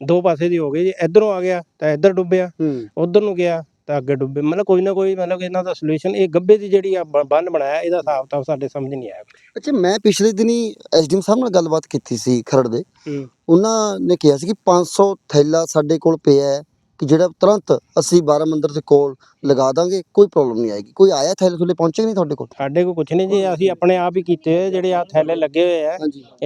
ਦੋ ਪਾਸੇ ਦੀ ਹੋ ਗਈ ਜੀ ਇਧਰੋਂ ਆ ਗਿਆ ਤਾਂ ਇੱਧਰ ਡੁੱਬਿਆ ਉਧਰ ਨੂੰ ਗਿਆ ਤਾਂ ਅੱਗੇ ਡੁੱਬੇ। ਮਤਲਬ ਕੋਈ ਨਾ ਕੋਈ ਮਤਲਬ ਇਹਨਾਂ ਦਾ ਸੋਲੂਸ਼ਨ ਇਹ ਗੱਬੇ ਦੀ ਜਿਹੜੀ ਆ ਬ- ਬੰਨ ਬਣਾਇਆ ਇਹਦਾ ਹਿਸਾਬ ਤਾਂ ਸਾਡੇ ਸਮਝ ਨਹੀਂ ਆਇਆ ਅੱਛਾ ਮੈਂ ਪਿਛਲੇ ਦਿਨੀ ਐਸਡੀਐਮ ਸਾਹਿਬ ਨਾਲ ਗੱਲਬਾਤ ਕੀਤੀ ਸੀ ਖਰੜ ਦੇ। ਹੂੰ। ਉਹਨਾਂ ਨੇ ਕਿਹਾ ਸੀ ਕਿ 500 ਥੈਲਾ ਸਾਡੇ ਕੋਲ ਪਿਆ ਹੈ ਕਿ ਜਿਹੜਾ ਤੁਰੰਤ ਅਸੀਂ ਬਾਰਾ ਮੰਦਰ ਦੇ ਕੋਲ ਲਗਾ ਦਾਂਗੇ ਕੋਈ ਪ੍ਰੋਬਲਮ ਨਹੀਂ ਆਏਗੀ। ਕੋਈ ਆਇਆ ਥੈਲੇ ਥੁਲੇ ਪਹੁੰਚੇ ਨਹੀਂ ਤੁਹਾਡੇ ਕੋਲ? ਸਾਡੇ ਕੋਲ ਕੁਝ ਨਹੀਂ ਜੀ ਅਸੀਂ ਆਪਣੇ ਆਪ ਹੀ ਕੀਤੇ ਹੋਏ ਜਿਹੜੇ ਆ ਥੈਲੇ ਲੱਗੇ ਹੋਏ ਆ।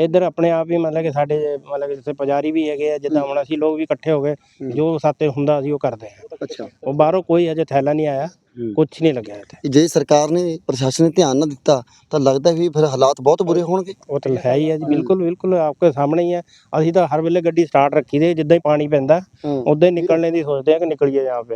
ਇੱਧਰ ਆਪਣੇ ਆਪ ਹੀ ਮਤਲਬ ਕਿ ਸਾਡੇ ਮਤਲਬ ਕਿ ਜਿੱਥੇ ਪੁਜਾਰੀ ਵੀ ਹੈਗੇ ਆ ਜਿੱਦਾਂ ਹੁਣ ਅਸੀਂ ਲੋਕ ਵੀ ਇਕੱਠੇ ਹੋ ਗਏ ਜੋ ਸਾਤੇ ਹੁੰਦਾ ਅਸੀਂ ਉਹ ਕਰਦੇ ਆ। ਅੱਛਾ। ਉਹ ਬਾਹਰੋਂ ਕੋਈ ਅਜੇ ਥੈਲਾ ਨਹੀਂ ਆਇਆ ਕੁਝ ਨਹੀਂ ਲੱਗਿਆ ਇੱਥੇ। ਜੇ ਸਰਕਾਰ ਨੇ ਪ੍ਰਸ਼ਾਸਨ ਨੇ ਧਿਆਨ ਨਾ ਦਿੱਤਾ ਤਾਂ ਲੱਗਦਾ ਵੀ ਫਿਰ ਹਾਲਾਤ ਬਹੁਤ ਬੁਰੇ ਹੋਣਗੇ। ਉਹ ਤਾਂ ਹੈ ਹੀ ਹੈ ਜੀ ਬਿਲਕੁਲ ਬਿਲਕੁਲ ਆਪਕੇ ਸਾਹਮਣੇ ਹੀ ਹੈ ਅਸੀਂ ਤਾਂ ਹਰ ਵੇਲੇ ਗੱਡੀ ਸਟਾਰਟ ਰੱਖੀ ਦੇ ਜਿੱਦਾਂ ਹੀ ਪਾਣੀ ਪੈਂਦਾ ਉਦਾਂ ਹੀ ਨਿਕਲਣੇ ਦੀ ਸੋਚਦੇ ਆ ਕਿ ਨਿਕਲੀਏ ਜਾਂ ਪੇ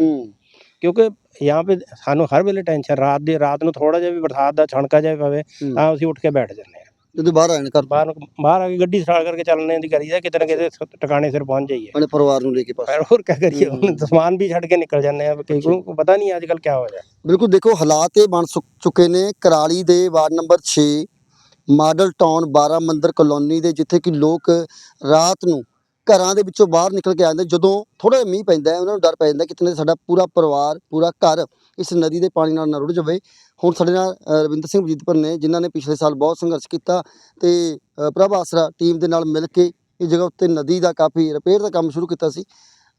ਕਿਉਂਕਿ ਯਹਾਂ ਪੇ ਸਾਨੂੰ ਹਰ ਵੇਲੇ ਟੈਨਸ਼ਨ ਰਾਤ ਦੀ ਰਾਤ ਨੂੰ ਥੋੜਾ ਜਿਹਾ ਵੀ ਬਰਸਾਤ ਦਾ ਛਣਕਾ ਜਾਵੇ ਪਵੇ ਤਾਂ ਅਸੀਂ ਉੱਠ ਕੇ ਬੈਠ ਜੰਨੇ ਆ ਜਦੋਂ ਬਾਹਰ ਆਣ ਕਰ ਬਾਹਰ ਬਾਹਰ ਆ ਕੇ ਗੱਡੀ ਸਟਾਰਟ ਕਰਕੇ ਚੱਲਣੇ ਦੀ ਕਰੀਦਾ ਕਿਤੇ ਨਾ ਕਿਤੇ ਟਿਕਾਣੇ ਸਿਰ ਪਹੁੰਚ ਜਾਈਏ। ਆਪਣੇ ਪਰਿਵਾਰ ਨੂੰ ਲੈ ਕੇ ਪਾਸ। ਹੋਰ ਕੀ ਕਰੀਏ ਹੁਣ ਸਮਾਨ ਵੀ ਛੱਡ ਕੇ ਨਿਕਲ ਜਾਂਦੇ ਆ ਕਈ ਨੂੰ ਪਤਾ ਨਹੀਂ ਅੱਜ ਕੱਲ ਕੀ ਹੋ ਜਾ ਬਿਲਕੁਲ ਦੇਖੋ ਹਾਲਾਤ ਇਹ ਬਣ ਚੁੱਕੇ ਨੇ। ਕਰਾਲੀ ਦੇ ਵਾਰਡ ਨੰਬਰ 6 ਮਾਡਲ ਟਾਊਨ 12 ਮੰਦਰ ਕਲੋਨੀ ਦੇ ਜਿੱਥੇ ਕਿ ਲੋਕ ਰਾਤ ਨੂੰ ਘਰਾਂ ਦੇ ਵਿੱਚੋਂ ਬਾਹਰ ਨਿਕਲ ਕੇ ਆਉਂਦੇ ਜਦੋਂ। ਥੋੜਾ ਮੀਂਹ ਪੈਂਦਾ ਹੈ ਉਹਨਾਂ ਨੂੰ ਡਰ ਪੈ ਜਾਂਦਾ ਕਿ ਕਿਤੇ ਸਾਡਾ ਪੂਰਾ ਪਰਿਵਾਰ ਪੂਰਾ ਘਰ ਇਸ ਨਦੀ ਦੇ ਪਾਣੀ ਨਾਲ ਨਾ ਰੁੜ ਜਾਵੇ। ਹੁਣ ਸਾਡੇ ਨਾਲ ਰਵਿੰਦਰ ਸਿੰਘ ਬਜੀਤਪੁਰ ਨੇ ਜਿਨ੍ਹਾਂ ਨੇ ਪਿਛਲੇ ਸਾਲ ਬਹੁਤ ਸੰਘਰਸ਼ ਕੀਤਾ ਤੇ ਅ, ਪ੍ਰਭ ਆਸਰਾ ਟੀਮ ਦੇ ਨਾਲ ਮਿਲ ਕੇ ਇਹ ਜਗ੍ਹਾ ਉੱਤੇ ਨਦੀ ਦਾ ਕਾਫੀ ਰਿਪੇਅਰ ਦਾ ਕੰਮ ਸ਼ੁਰੂ ਕੀਤਾ ਸੀ।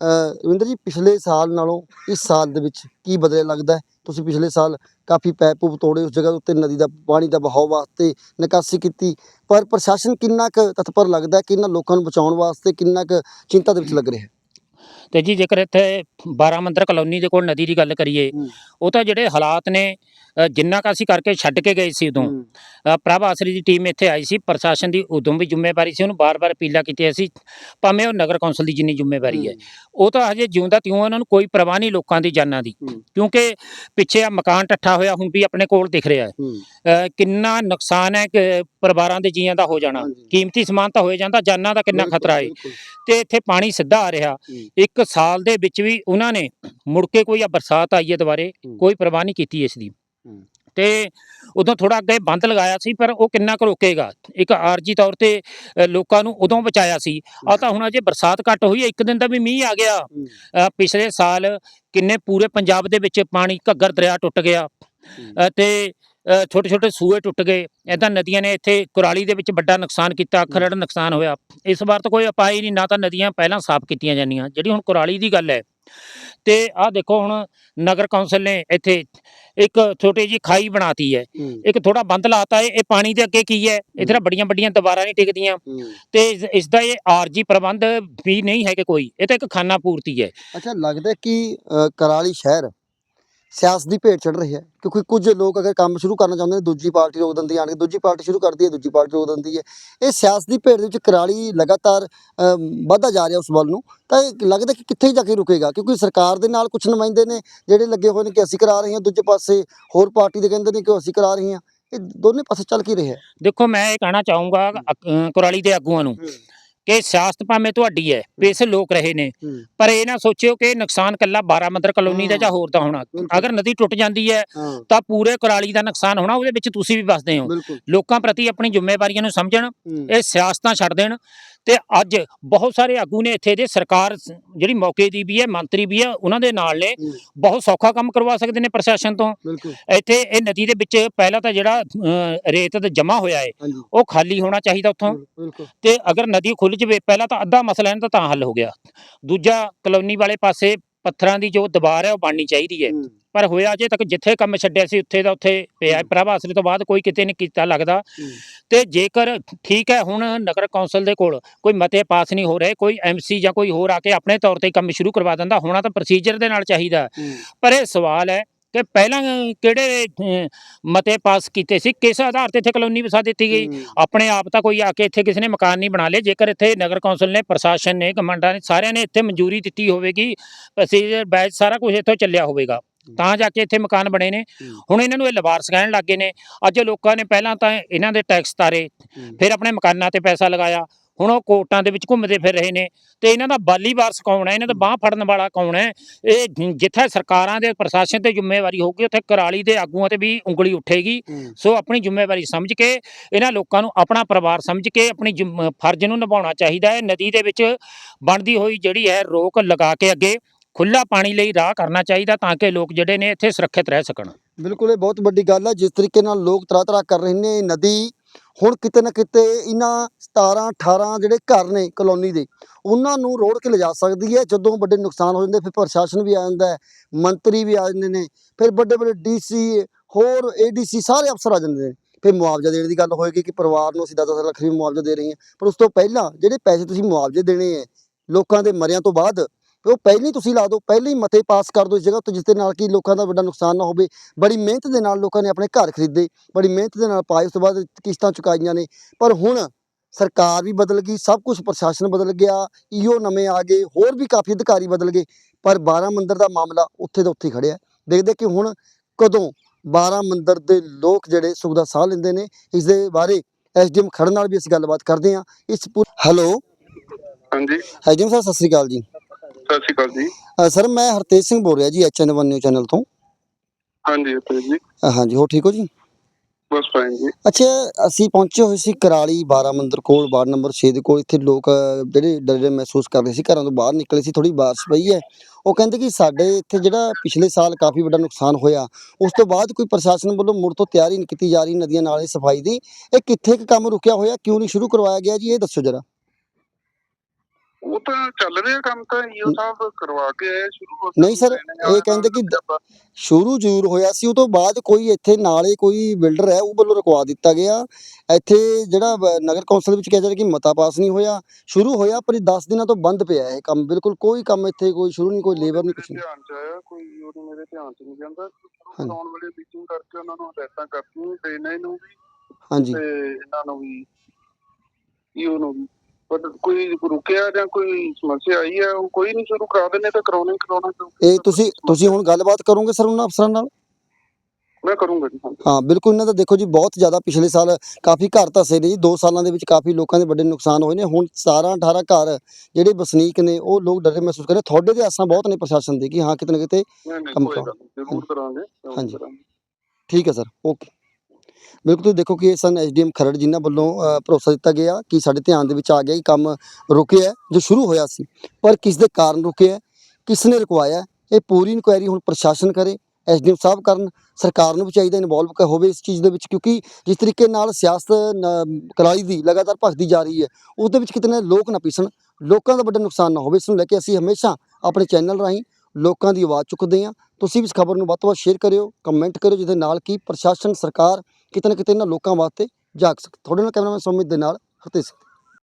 ਰਵਿੰਦਰ ਜੀ ਪਿਛਲੇ ਸਾਲ ਨਾਲੋਂ ਇਸ ਸਾਲ ਦੇ ਵਿੱਚ ਕੀ ਬਦਲਿਆ ਲੱਗਦਾ ਤੁਸੀਂ ਪਿਛਲੇ ਸਾਲ ਕਾਫੀ ਪੈਪ ਪੂਪ ਤੋੜੇ ਉਸ ਜਗ੍ਹਾ ਉੱਤੇ ਨਦੀ ਦਾ ਪਾਣੀ ਦਾ ਬਹਾਅ ਵਾਸਤੇ ਨਿਕਾਸੀ ਕੀਤੀ। ਪਰ ਪ੍ਰਸ਼ਾਸਨ ਕਿੰਨਾ ਕੁ ਤਤਪਰ ਲੱਗਦਾ ਕਿੰਨਾ ਲੋਕਾਂ ਨੂੰ ਬਚਾਉਣ ਵਾਸਤੇ ਕਿੰਨਾ ਕੁ ਚਿੰਤਾ ਦੇ ਵਿੱਚ ਲੱਗ ਰਿਹਾ ਤੇ ਜੀ ਜੇਕਰ ਇੱਥੇ 12 ਮੰਦਰ ਕਲੋਨੀ ਦੇ ਕੋਲ ਨਦੀ ਦੀ ਗੱਲ ਕਰੀਏ। ਉਹ ਤਾਂ ਜਿਹੜੇ ਹਾਲਾਤ ਨੇ ਜਿੰਨਾ ਕੁ ਅਸੀਂ ਕਰਕੇ ਛੱਡ ਕੇ ਗਏ ਸੀ ਉਦੋਂ ਪ੍ਰਭ ਆਸਰੀ ਦੀ ਟੀਮ ਇੱਥੇ ਆਈ ਸੀ ਪ੍ਰਸ਼ਾਸਨ ਦੀ ਉਦੋਂ ਵੀ ਜ਼ਿੰਮੇਵਾਰੀ ਸੀ ਉਹਨੂੰ ਬਾਰ-ਬਾਰ ਅਪੀਲਾਂ ਕੀਤੀਆਂ ਸੀ ਭਾਵੇਂ ਉਹ ਨਗਰ ਕੌਂਸਲ ਦੀ ਜਿੰਨੀ ਜ਼ਿੰਮੇਵਾਰੀ ਹੈ ਉਹ ਤਾਂ ਹਜੇ ਜਿਉਂਦਾ ਤਿਉਂ ਉਹਨਾਂ ਨੂੰ ਕੋਈ ਪਰਵਾਹ ਨਹੀਂ ਲੋਕਾਂ ਦੀ ਜਾਨਾਂ ਦੀ। ਕਿਉਂਕਿ ਪਿੱਛੇ ਆ ਮਕਾਨ ਟੱਠਾ ਹੋਇਆ ਹੁਣ ਵੀ ਆਪਣੇ ਕੋਲ ਦਿਖ ਰਿਹਾ ਹੈ ਕਿੰਨਾ ਨੁਕਸਾਨ ਹੈ ਕਿ ਪਰਿਵਾਰਾਂ ਦੇ ਜੀਆਂ ਦਾ ਹੋ ਜਾਣਾ। ਕੀਮਤੀ ਸਮਾਨ ਤਾਂ ਹੋਏ ਜਾਂਦਾ ਜਾਨਾਂ ਦਾ ਕਿੰਨਾ ਖਤਰਾ ਹੈ। ਤੇ ਇੱਥੇ ਪਾਣੀ ਸਿੱਧਾ ਆ ਰਿਹਾ। ਇੱਕ ਸਾਲ ਦੇ ਵਿੱਚ ਵੀ ਉਹਨਾਂ ਨੇ ਮੁੜ ਕੇ ਕੋਈ ਆ ਬਰਸਾਤ ਆਈ ਹੈ ਦੁਬਾਰੇ। ਕੋਈ ਪਰਵਾਹ ਨਹੀਂ ਕੀਤੀ ਇਸ ਦੀ। ਤੇ ਉਦੋਂ ਥੋੜਾ ਅੱਗੇ ਬੰਦ ਲਗਾਇਆ ਸੀ ਪਰ ਉਹ ਕਿੰਨਾ ਕੁ ਰੋਕੇਗਾ? ਇੱਕ ਆਰਜੀ ਤੌਰ ਤੇ ਲੋਕਾਂ ਨੂੰ ਉਦੋਂ ਬਚਾਇਆ ਸੀ। ਆ ਤਾਂ ਹੁਣ ਅਜੇ ਬਰਸਾਤ ਘੱਟ ਹੋਈ ਹੈ ਇੱਕ ਦਿਨ ਦਾ ਵੀ ਮੀਂਹ ਆ ਗਿਆ। ਪਿਛਲੇ ਸਾਲ ਕਿੰਨੇ ਪੂਰੇ ਪੰਜਾਬ ਦੇ ਵਿੱਚ ਪਾਣੀ ਘੱਗਰ ਦਰਿਆ ਟੁੱਟ ਗਿਆ। ਤੇ ਛੋਟੇ ਛੋਟੇ ਸੂਏ ਟੁੱਟ ਗਏ। ਐਦਾਂ ਨਦੀਆਂ ਨੇ ਇੱਥੇ ਕੁਰਾਲੀ ਦੇ ਵਿੱਚ ਵੱਡਾ ਨੁਕਸਾਨ ਕੀਤਾ ਖਰੜ ਨੁਕਸਾਨ ਹੋਇਆ। ਇਸ ਵਾਰ ਤਾਂ ਕੋਈ ਉਪਾਅ ਹੀ ਨਹੀਂ ਨਾ ਤਾਂ ਨਦੀਆਂ ਪਹਿਲਾਂ ਸਾਫ਼ ਕੀਤੀਆਂ ਜਾਂਦੀਆਂ ਜਿਹੜੀ ਹੁਣ ਕੁਰਾਲੀ ਦੀ ਗੱਲ ਹੈ। ਤੇ ਆਹ ਦੇਖੋ ਹੁਣ ਨਗਰ ਕੌਂਸਲ ਨੇ ਇੱਥੇ ਇੱਕ ਛੋਟੀ ਜੀ ਖਾਈ ਬਣਾਤੀ ਹੈ ਇੱਕ ਥੋੜਾ ਬੰਦ ਲਾਤਾ ਹੈ ਇਹ ਪਾਣੀ ਦੇ ਅੱਗੇ ਕੀ ਹੈ ਇਧਰ ਹੂੰ। ਬੜੀਆਂ ਵੱਡੀਆਂ ਦੀਵਾਰਾਂ ਨਹੀਂ ਟਿਕਦੀਆਂ। ਤੇ ਇਸ- ਦਾ ਇਹ ਆਰਜੀ ਪ੍ਰਬੰਧ ਵੀ ਨਹੀਂ ਹੈ ਕਿ ਕੋਈ ਇਹ ਤਾਂ ਇੱਕ ਖਾਨਾ ਪੂਰਤੀ ਹੈ ਅੱਛਾ ਲੱਗਦਾ ਕਿ ਕਰਾਲੀ ਸ਼ਹਿਰ ਸਿਆਸਤ ਦੀ ਭੇਟ ਚੜ ਰਹੀ ਹੈ ਕਿਉਂਕਿ ਕੁਝ ਲੋਕ ਅਗਰ ਕੰਮ ਸ਼ੁਰੂ ਕਰਨਾ ਚਾਹੁੰਦੇ ਨੇ ਦੂਜੀ ਪਾਰਟੀ ਰੋਕ ਦਿੰਦੀ ਆਣ ਕੇ ਦੂਜੀ ਪਾਰਟੀ ਸ਼ੁਰੂ ਕਰਦੀ ਹੈ ਦੂਜੀ ਪਾਰਟੀ ਰੋਕ ਦਿੰਦੀ ਹੈ। ਇਹ ਸਿਆਸਤ ਦੀ ਭੇਟ ਦੇ ਵਿੱਚ ਕਰਾਲੀ ਲਗਾਤਾਰ ਵੱਧਦਾ ਜਾ ਰਿਹਾ ਉਸ ਵੱਲ ਨੂੰ। ਤਾਂ ਇਹ ਲੱਗਦਾ ਕਿ ਕਿੱਥੇ ਜਾ ਕੇ ਰੁਕੇਗਾ ਕਿਉਂਕਿ ਸਰਕਾਰ ਦੇ ਨਾਲ ਕੁਝ ਨੁਮਾਇੰਦੇ ਨੇ ਜਿਹੜੇ ਲੱਗੇ ਹੋਏ ਨੇ ਕਿ ਅਸੀਂ ਕਰਾ ਰਹੇ ਹਾਂ ਦੂਜੇ ਪਾਸੇ ਹੋਰ ਪਾਰਟੀ ਦੇ ਕਹਿੰਦੇ ਨੇ ਕਿ ਅਸੀਂ ਕਰਾ ਰਹੇ ਹਾਂ। ਇਹ ਦੋਨੇ ਪਾਸੇ ਚੱਲ ਕੀ ਰਿਹਾ ਦੇਖੋ ਮੈਂ ਇਹ ਕਹਿਣਾ ਚਾਹੂੰਗਾ ਕੁਰਾਲੀ ਦੇ ਆਗੂਆਂ ਨੂੰ ਕਿ ਸਿਆਸਤ ਭਾਵੇਂ ਤੁਹਾਡੀ ਹੈ ਪੈਸੇ ਲੋਕ ਰਹੇ ਨੇ। ਪਰ ਇਹ ਨਾ ਸੋਚਿਓ ਕਿ ਨੁਕਸਾਨ ਕੱਲਾ 12 ਮੰਦਰ ਕਲੋਨੀ ਦਾ ਜਾਂ ਹੋਰ ਦਾ ਹੋਣਾ। ਅਗਰ ਨਦੀ ਟੁੱਟ ਜਾਂਦੀ ਹੈ ਤਾਂ ਪੂਰੇ ਕੁਰਾਲੀ ਦਾ ਨੁਕਸਾਨ ਹੋਣਾ ਉਹਦੇ ਵਿੱਚ ਤੁਸੀਂ ਵੀ ਵਸਦੇ ਹੋ। ਲੋਕਾਂ ਪ੍ਰਤੀ ਆਪਣੀ ਜ਼ਿੰਮੇਵਾਰੀਆਂ ਨੂੰ ਸਮਝਣ ਇਹ ਸਿਆਸਤਾਂ ਛੱਡ ਦੇਣ। ਤੇ ਅੱਜ ਬਹੁਤ ਸਾਰੇ ਆਗੂ ਨੇ ਇੱਥੇ ਦੇ ਸਰਕਾਰ ਜਿਹੜੀ ਮੌਕੇ ਦੀ ਵੀ ਹੈ ਮੰਤਰੀ ਵੀ ਹੈ ਉਹਨਾਂ ਦੇ ਨਾਲ ਨੇ। ਬਹੁਤ ਸੌਖਾ ਕੰਮ ਕਰਵਾ ਸਕਦੇ ਨੇ ਪ੍ਰਸ਼ਾਸਨ ਤੋਂ। ਇੱਥੇ ਇਹ ਨਦੀ ਦੇ ਵਿੱਚ ਪਹਿਲਾਂ ਤਾਂ ਜਿਹੜਾ ਰੇਤ ਦਾ ਜਮਾ ਹੋਇਆ ਹੈ ਉਹ ਖਾਲੀ ਹੋਣਾ ਚਾਹੀਦਾ ਉੱਥੋਂ। ਤੇ ਅਗਰ ਨਦੀ ਖੁੱਲ ਜਵੇ ਪਹਿਲਾਂ ਤਾਂ ਅੱਧਾ ਮਸਲਾ ਇਹਨਾਂ ਦਾ ਤਾਂ ਹੱਲ ਹੋ ਗਿਆ। ਦੂਜਾ ਕਲੋਨੀ ਵਾਲੇ ਪਾਸੇ ਪੱਥਰਾਂ ਦੀ ਜੋ ਦੀਵਾਰ ਹੈ ਉਹ ਬਣਨੀ ਚਾਹੀਦੀ ਹੂੰ, ਪਰ ਹੋਇਆ ਅਜੇ ਤੱਕ ਜਿੱਥੇ ਕੰਮ ਛੱਡਿਆ ਸੀ ਉੱਥੇ ਦਾ ਉੱਥੇ ਪਿਆ ਹੈ। ਪ੍ਰਭਾਸਰੀ ਤੋਂ ਬਾਅਦ ਕੋਈ ਕਿਤੇ ਨਹੀਂ ਕੀਤਾ ਲੱਗਦਾ। ਤੇ ਜੇਕਰ ਠੀਕ ਹੈ ਹੁਣ ਨਗਰ ਕੌਂਸਲ ਦੇ ਕੋਲ ਕੋਈ ਮਤੇ ਪਾਸ ਨਹੀਂ ਹੋ ਰਹੇ ਕੋਈ ਐਮਸੀ ਜਾਂ ਕੋਈ ਹੋਰ ਆ ਕੇ ਆਪਣੇ ਤੌਰ ਤੇ ਕੰਮ ਸ਼ੁਰੂ ਕਰਵਾ ਦਿੰਦਾ ਹੋਣਾ ਤਾਂ ਪ੍ਰੋਸੀਜਰ ਦੇ ਨਾਲ ਚਾਹੀਦਾ। ਪਰ ਇਹ ਸਵਾਲ ਹੈ ਕਿ ਪਹਿਲਾਂ ਕਿਹੜੇ ਮਤੇ ਪਾਸ ਕੀਤੇ ਸੀ? ਕਿਸ ਆਧਾਰ ਤੇ ਇੱਥੇ ਕਲੋਨੀ ਵਸਾ ਦਿੱਤੀ ਗਈ? ਆਪਣੇ ਆਪ ਤਾਂ ਕੋਈ ਆ ਕੇ ਇੱਥੇ ਕਿਸੇ ਨੇ ਮਕਾਨ ਨਹੀਂ ਬਣਾ ਲਏ। ਜੇਕਰ ਇੱਥੇ ਨਗਰ ਕੌਂਸਲ ਨੇ ਪ੍ਰਸ਼ਾਸਨ ਨੇ ਕਮਾਂਡਾਂ ਨੇ ਸਾਰਿਆਂ ਨੇ ਇੱਥੇ ਮਨਜ਼ੂਰੀ ਦਿੱਤੀ ਹੋਵੇਗੀ ਪ੍ਰੋਸੀਜਰ ਬੈਚ ਸਾਰਾ ਕੁਝ ਇੱਥੋਂ ਚੱਲਿਆ ਹੋਵੇਗਾ। ਤਾਂ ਜਾ ਕੇ ਇੱਥੇ ਮਕਾਨ ਬਣੇ ਨੇ। ਹੁਣ ਇਹਨਾਂ ਨੂੰ ਇਹ ਲਵਾਰਸ ਕਹਿਣ ਲੱਗੇ ਨੇ। ਅੱਜ ਲੋਕਾਂ ਨੇ ਪਹਿਲਾਂ ਤਾਂ ਇਹਨਾਂ ਦੇ ਟੈਕਸ ਤਾਰੇ। ਫਿਰ ਆਪਣੇ ਮਕਾਨਾਂ ਤੇ ਪੈਸਾ ਲਗਾਇਆ। ਹੁਣ ਉਹ ਕੋਰਟਾਂ ਦੇ ਵਿੱਚ ਘੁੰਮਦੇ ਫਿਰ ਰਹੇ ਨੇ। ਤੇ ਇਹਨਾਂ ਦਾ ਬਾਲੀ ਵਾਰਸ ਕੌਣ ਹੈ? ਇਹਨਾਂ ਦਾ ਬਾਹ ਫੜਨ ਵਾਲਾ ਕੌਣ ਹੈ? ਇਹ ਜਿੱਥੇ ਸਰਕਾਰਾਂ ਦੇ ਪ੍ਰਸ਼ਾਸਨ ਤੇ ਜ਼ਿੰਮੇਵਾਰੀ ਹੋਊਗੀ ਉੱਥੇ ਕਰਾਲੀ ਦੇ ਆਗੂਆਂ ਤੇ ਵੀ ਉਂਗਲੀ ਉੱਠੇਗੀ। ਸੋ ਆਪਣੀ ਜ਼ਿੰਮੇਵਾਰੀ ਸਮਝ ਕੇ ਇਹਨਾਂ ਲੋਕਾਂ ਨੂੰ ਆਪਣਾ ਪਰਿਵਾਰ ਸਮਝ ਕੇ ਆਪਣੀ ਫਰਜ਼ ਨੂੰ ਨਿਭਾਉਣਾ ਚਾਹੀਦਾ ਹੈ। ਨਦੀ ਦੇ ਵਿੱਚ ਬਣਦੀ ਹੋਈ ਜਿਹੜੀ ਹੈ ਰੋਕ ਲਗਾ ਕੇ ਅੱਗੇ ਖੁੱਲਾ ਪਾਣੀ ਲਈ ਰਾਹ ਕਰਨਾ ਚਾਹੀਦਾ ਤਾਂ ਕਿ ਲੋਕ ਜਿਹੜੇ ਨੇ ਇੱਥੇ ਸੁਰੱਖਿਅਤ ਰਹਿ ਸਕਣ। ਬਿਲਕੁਲ, ਇਹ ਬਹੁਤ ਵੱਡੀ ਗੱਲ ਹੈ ਜਿਸ ਤਰੀਕੇ ਨਾਲ ਲੋਕ ਤਰਾ ਤਰਾ ਕਰ ਰਹੇ ਨੇ, ਨਦੀ ਹੁਣ ਕਿਤੇ ਨਾ ਕਿਤੇ ਇਹਨਾਂ 17 18 ਜਿਹੜੇ ਘਰ ਨੇ ਕਲੋਨੀ ਦੇ, ਉਹਨਾਂ ਨੂੰ ਰੋੜ ਕੇ ਲਿਜਾ ਸਕਦੀ ਹੈ। ਜਦੋਂ ਵੱਡੇ ਨੁਕਸਾਨ ਹੋ ਜਾਂਦੇ, ਫਿਰ ਪ੍ਰਸ਼ਾਸਨ ਵੀ ਆ ਜਾਂਦਾ ਹੈ, ਮੰਤਰੀ ਵੀ ਆ ਜਾਂਦੇ ਨੇ, ਫਿਰ ਵੱਡੇ ਵੱਡੇ ਡੀਸੀ, ਹੋਰ ਏਡੀਸੀ ਸਾਰੇ ਅਫਸਰ ਆ ਜਾਂਦੇ ਨੇ। ਫਿਰ ਮੁਆਵਜ਼ਾ ਦੇਣ ਦੀ ਗੱਲ ਹੋਏਗੀ ਕਿ ਪਰਿਵਾਰ ਨੂੰ ਅਸੀਂ 10 ਲੱਖ ਰੁਪਏ ਮੁਆਵਜ਼ਾ ਦੇ ਰਹੇ ਹਾਂ। ਪਰ ਉਸ ਤੋਂ ਪਹਿਲਾਂ ਜਿਹੜੇ ਪੈਸੇ ਤੁਸੀਂ ਮੁਆਵਜ਼ੇ ਦੇਣੇ ਹੈ, ਲੋਕਾਂ ਦੇ ਮਰਿਆਂ ਤੋਂ ਬਾਅਦ ਉਹ ਪਹਿਲਾਂ ਤੁਸੀਂ ਲਾ ਦਿਓ ਪਹਿਲਾਂ ਮਤੇ ਪਾਸ ਕਰ ਦਿਓ ਇਸ ਜਗ੍ਹਾ ਤੋਂ ਜਿਸ ਦੇ ਨਾਲ ਕਿ ਲੋਕਾਂ ਦਾ ਵੱਡਾ ਨੁਕਸਾਨ ਨਾ ਹੋਵੇ। ਬੜੀ ਮਿਹਨਤ ਦੇ ਨਾਲ ਲੋਕਾਂ ਨੇ ਆਪਣੇ ਘਰ ਖਰੀਦੇ ਬੜੀ ਮਿਹਨਤ ਦੇ ਨਾਲ ਪਾਏ ਉਸ ਤੋਂ ਬਾਅਦ ਕਿਸ਼ਤਾਂ ਚੁਕਾਈਆਂ ਨੇ। ਪਰ ਹੁਣ ਸਰਕਾਰ ਵੀ ਬਦਲ ਗਈ ਸਭ ਕੁਝ ਪ੍ਰਸ਼ਾਸਨ ਬਦਲ ਗਿਆ ਈਓ ਨਵੇਂ ਆ ਗਏ ਹੋਰ ਵੀ ਕਾਫੀ ਅਧਿਕਾਰੀ ਬਦਲ ਗਏ। ਪਰ 12 ਮੰਦਰ ਦਾ ਮਾਮਲਾ ਉੱਥੇ ਦਾ ਉੱਥੇ ਖੜਿਆ। ਦੇਖਦੇ ਕਿ ਹੁਣ ਕਦੋਂ 12 ਮੰਦਰ ਦੇ ਲੋਕ ਜਿਹੜੇ ਸੁੱਖ ਦਾ ਸਾਹ ਲੈਂਦੇ ਨੇ ਇਸ ਦੇ ਬਾਰੇ ਐਸਡੀਐਮ ਖੜਨ ਨਾਲ ਵੀ ਅਸੀਂ ਗੱਲਬਾਤ ਕਰਦੇ ਹਾਂ। ਇਸ ਹੈਲੋ? ਹਾਂਜੀ। ਐਸਡੀਐਮ ਸਾਹਿਬ ਸਤਿ ਸ੍ਰੀ ਅਕਾਲ ਜੀ। ਸਤਿ ਸ਼੍ਰੀ ਅਕਾਲ ਜੀ। ਸਰ ਮੈਂ ਹਰਤੇਜ ਸਿੰਘ ਬੋਲ ਰਿਹਾ ਜੀ ਐਚਐਨ1 ਨਿਊ ਚੈਨਲ ਤੋਂ। ਹਾਂਜੀ ਉੱਤੇ ਜੀ। ਅ, ਹਾਂਜੀ ਹੋ ਠੀਕ ਹੋ ਜੀ? ਬਸ ਫਾਈਨ ਜੀ। ਅੱਛਾ ਅਸੀਂ ਪਹੁੰਚੇ ਹੋਏ ਸੀ ਕਰਾਲੀ 12 ਮੰਦਰ ਕੋਲ ਵਾਰਡ ਨੰਬਰ 6 ਦੇ ਕੋਲ। ਇੱਥੇ ਲੋਕ ਅ, ਜਿਹੜੇ ਡਰੇ ਮਹਿਸੂਸ ਕਰ ਰਹੇ ਸੀ ਘਰਾਂ ਤੋਂ ਬਾਹਰ ਨਿਕਲੇ ਸੀ ਥੋੜੀ ਬਾਰਿਸ਼ ਪਈ ਹੈ। ਉਹ ਕਹਿੰਦੇ ਕਿ ਸਾਡੇ ਇੱਥੇ ਜਿਹੜਾ ਪਿਛਲੇ ਸਾਲ ਕਾਫੀ ਵੱਡਾ ਨੁਕਸਾਨ ਹੋਇਆ ਉਸ ਤੋਂ ਬਾਅਦ ਕੋਈ ਪ੍ਰਸ਼ਾਸਨ ਵੱਲੋਂ ਮੁੜ ਤੋਂ ਤਿਆਰੀ ਨਹੀਂ ਕੀਤੀ ਜਾ ਰਹੀ ਨਦੀਆਂ ਨਾਲੇ ਸਫ਼ਾਈ ਦੀ। ਇਹ ਕਿੱਥੇ ਕੁ ਕੰਮ ਰੁਕਿਆ ਹੋਇਆ ਕਿਉਂ ਨਹੀਂ ਸ਼ੁਰੂ ਕਰਵਾਇਆ ਗਿਆ ਜੀ ਇਹ ਦੱਸੋ ਜਰਾ। ਉਹ ਤਾਂ ਚੱਲ ਰਿਹਾ ਕੰਮ ਤਾਂ ਈਓ ਸਾਹਿਬ ਕਰਵਾ ਕੇ ਆਏ ਸ਼ੁਰੂ ਨਹੀਂ sir, ਇਹ ਕਹਿੰਦੇ ਕਿ ਸ਼ੁਰੂ ਜ਼ਰੂਰ ਹੋਇਆ ਸੀ ਉਹ ਤੋਂ ਬਾਅਦ ਕੋਈ ਇੱਥੇ ਨਾਲੇ ਕੋਈ ਬਿਲਡਰ ਹੈ ਉਹ ਵੱਲੋਂ ਰੁਕਵਾ ਦਿੱਤਾ ਗਿਆ। ਇੱਥੇ ਜਿਹੜਾ ਨਗਰ ਕੌਂਸਲ ਵਿੱਚ ਕਿਹਾ ਜਾ ਰਿਹਾ ਕਿ ਮਤਾ ਪਾਸ ਨਹੀਂ ਹੋਇਆ। ਸ਼ੁਰੂ ਹੋਇਆ ਪਰ ਇਹ 10 ਦਿਨਾਂ ਤੋਂ ਬੰਦ ਪਿਆ ਹੈ ਇਹ ਕੰਮ। ਬਿਲਕੁਲ ਕੋਈ ਕੰਮ ਇੱਥੇ ਕੋਈ ਸ਼ੁਰੂ ਨਹੀਂ ਕੋਈ ਲੇਬਰ ਨਹੀਂ ਕੁਛ ਨਹੀਂ। ਧਿਆਨ ਚ ਆਇਆ ਕੋਈ ਉਹ ਮੇਰੇ ਧਿਆਨ ਚ ਨਹੀਂ ਜਾਂਦਾ। ਕਰਾਉਣ ਵੇਲੇ ਮੀਟਿੰਗ ਕਰਕੇ ਉਹਨਾਂ ਨੂੰ ਹਦਾਇਤਾਂ ਕਰਤੀਆਂ ਤੇ ਇਹਨਾਂ ਨੂੰ ਵੀ ਹਾਂਜੀ। ਤੇ ਇਹਨਾਂ ਨੂੰ ਵੀ ਈਓ ਨੂੰ ਵੀ। ਪਰ ਕੋਈ ਰੁਕਿਆ ਜਾਂ ਕੋਈ ਸਮੱਸਿਆ ਆਈ ਹੈ ਉਹ ਕੋਈ ਨਹੀਂ ਸ਼ੁਰੂ ਕਰਾ ਦਿੰਦੇ ਤਾਂ ਕਰਾਉਣਾ ਹੀ ਕਰਾਉਣਾ ਕਿਉਂਕਿ ਇਹ ਤੁਸੀਂ ਤੁਸੀਂ ਹੁਣ ਗੱਲਬਾਤ ਕਰੋਗੇ ਸਰ ਉਹਨਾਂ ਅਫਸਰਾਂ ਨਾਲ ਮੈਂ ਕਰੂੰਗਾ ਜੀ ਹਾਂਜੀ। ਹਾਂ ਬਿਲਕੁਲ ਇਹਨਾਂ ਦਾ ਦੇਖੋ ਜੀ ਬਹੁਤ ਜ਼ਿਆਦਾ ਪਿਛਲੇ ਸਾਲ ਕਾਫੀ ਘਰ ਧਸੇ ਨੇ ਜੀ 2 ਸਾਲਾਂ ਦੇ ਵਿੱਚ ਕਾਫੀ ਲੋਕਾਂ ਦੇ ਵੱਡੇ ਨੁਕਸਾਨ ਹੋਏ ਨੇ ਹੁਣ 17 18 ਘਰ ਜਿਹੜੇ ਵਸਨੀਕ ਨੇ ਉਹ ਲੋਕ ਡਰੇ ਮਹਿਸੂਸ ਕਰ ਰਹੇ ਤੁਹਾਡੇ ਦੇ ਆਸਾਂ ਬਹੁਤ ਨੇ ਪ੍ਰਸ਼ਾਸਨ ਦੇ ਕਿ ਹਾਂ ਕਿਤੇ ਨਾ ਕਿਤੇ ਨਹੀਂ ਨਹੀਂ ਕੰਮ ਕੋਈ ਕਰਾਓ। ਗੱਲ ਨਹੀਂ ਜ਼ਰੂਰ ਕਰਾਂਗੇ ਜ਼ਰੂਰ ਹਾਂਜੀ। ਕਰਾਂਗੇ। ਠੀਕ ਹੈ ਸਰ ਓਕੇ ਬਿਲਕੁਲ ਤੁਸੀਂ ਦੇਖੋ ਕਿ ਇਹ ਸਨ ਐਸਡੀਐਮ ਖਰੜ ਜਿਨ੍ਹਾਂ ਵੱਲੋਂ ਭਰੋਸਾ ਦਿੱਤਾ ਗਿਆ ਕਿ ਸਾਡੇ ਧਿਆਨ ਦੇ ਵਿੱਚ ਆ ਗਿਆ ਕਿ ਕੰਮ ਰੁਕਿਆ ਜੋ ਸ਼ੁਰੂ ਹੋਇਆ ਸੀ। ਪਰ ਕਿਸ ਦੇ ਕਾਰਨ ਰੁਕਿਆ ਕਿਸ ਨੇ ਰੁਕਵਾਇਆ ਇਹ ਪੂਰੀ ਇਨਕੁਆਇਰੀ ਹੁਣ ਪ੍ਰਸ਼ਾਸਨ ਕਰੇ ਐਸਡੀਐਮ ਸਾਹਿਬ ਕਰਨ, ਸਰਕਾਰ ਨੂੰ ਵੀ ਚਾਹੀਦਾ ਇਨਵੋਲਵ ਹੋਵੇ ਇਸ ਚੀਜ਼ ਦੇ ਵਿੱਚ, ਕਿਉਂਕਿ ਜਿਸ ਤਰੀਕੇ ਨਾਲ ਸਿਆਸਤ, ਨ- ਦੀ, ਲਗਾਤਾਰ ਭਖਦੀ ਜਾ ਰਹੀ ਹੈ ਉਸ ਦੇ ਵਿੱਚ ਕਿਤੇ ਨਾ ਲੋਕ ਨਾ ਪੀਸਣ, ਲੋਕਾਂ ਦਾ ਵੱਡਾ ਨੁਕਸਾਨ ਨਾ ਹੋਵੇ। ਇਸ ਨੂੰ ਲੈ ਕੇ ਅਸੀਂ ਹਮੇਸ਼ਾ ਆਪਣੇ ਚੈਨਲ ਰਾਹੀਂ ਲੋਕਾਂ ਦੀ ਆਵਾਜ਼ ਚੁੱਕਦੇ ਹਾਂ। ਤੁਸੀਂ ਵੀ ਇਸ ਖਬਰ ਨੂੰ ਵੱਧ ਤੋਂ ਵੱਧ ਸ਼ੇਅਰ ਕਰਿਓ ਕਮੈਂਟ ਕਰਿਓ, ਜਿਹਦੇ ਨਾਲ ਕਿ ਪ੍ਰਸ਼ਾਸਨ, ਸਰਕਾਰ ਕਿਤੇ ਨਾ ਕਿਤੇ ਇਹਨਾਂ ਲੋਕਾਂ ਵਾਸਤੇ ਜਾਗ ਸਕੇ ਤੁਹਾਡੇ ਨਾਲ ਕੈਮਰਾਮੈਨ ਸੁਮਿਤ ਦੇ ਨਾਲ ਹਰਤੇਜ ਸਿੰਘ।